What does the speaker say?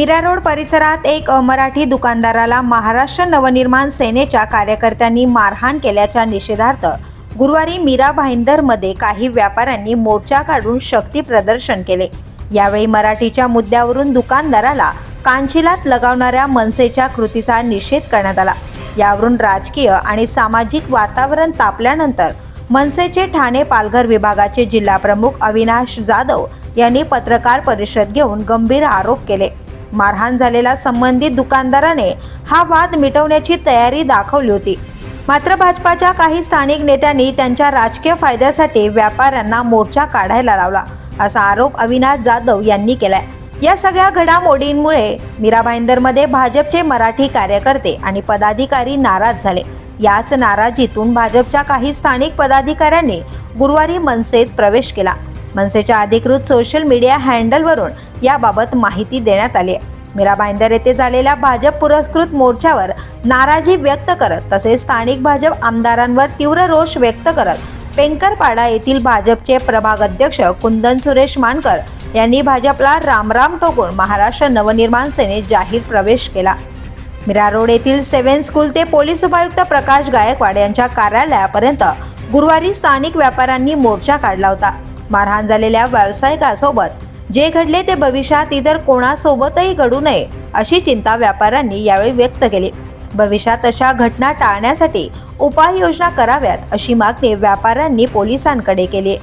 Mira road परिसरात एक मराठी दुकानदाराला महाराष्ट्र नवनिर्माण सेनेच्या कार्यकर्त्यांनी मारहाण केल्याच्या निषेधार्थ गुरुवारी मीरा भाईंदरमध्ये काही व्यापाऱ्यांनी मोर्चा काढून शक्ती प्रदर्शन केले. यावेळी मराठीच्या मुद्द्यावरून दुकानदाराला कांचिलात लगावणाऱ्या मनसेच्या कृतीचा निषेध करण्यात आला. यावरून राजकीय आणि सामाजिक वातावरण तापल्यानंतर मनसेचे ठाणे पालघर विभागाचे जिल्हाप्रमुख अविनाश जाधव यांनी पत्रकार परिषद घेऊन गंभीर आरोप केले. मारहाण झालेला संबंधित दुकानदाराने हा वाद मिटवण्याची तयारी दाखवली होती. मात्र भाजपाच्या काही स्थानिक नेत्यांनी त्यांच्या राजकीय फायद्यासाठी व्यापाऱ्यांना मोर्चा काढायला लावला असा आरोप अविनाश जाधव यांनी केलाय. या सगळ्या घडामोडींमुळे मीरा भाईंदरमध्ये भाजपचे मराठी कार्यकर्ते आणि पदाधिकारी नाराज झाले. याच नाराजीतून भाजपच्या काही स्थानिक पदाधिकाऱ्यांनी गुरुवारी मनसेत प्रवेश केला. मनसेच्या अधिकृत सोशल मीडिया हँडलवरून याबाबत माहिती देण्यात आली आहे. मीरा भाईंदर येथे झालेल्या भाजप पुरस्कृत मोर्चावर नाराजी व्यक्त करत तसेच स्थानिक भाजप आमदारांवर तीव्र रोष व्यक्त करत पेंकरपाडा येथील भाजपचे प्रभाग अध्यक्ष कुंदन सुरेश मानकर यांनी भाजपला रामराम ठोकून महाराष्ट्र नवनिर्माण सेनेत जाहीर प्रवेश केला. मीरा रोड येथील सेव्हन स्कूल ते पोलीस उपायुक्त प्रकाश गायकवाड यांच्या कार्यालयापर्यंत गुरुवारी स्थानिक व्यापाऱ्यांनी मोर्चा काढला होता. मारहाण झालेल्या व्यावसायिकासोबत. जे घडले ते भविष्यात इतर कोणासोबतही घडू नये अशी चिंता व्यापाऱ्यांनी यावेळी व्यक्त केली. भविष्यात अशा घटना टाळण्यासाठी उपाययोजना कराव्यात अशी मागणी व्यापाऱ्यांनी पोलिसांकडे केली.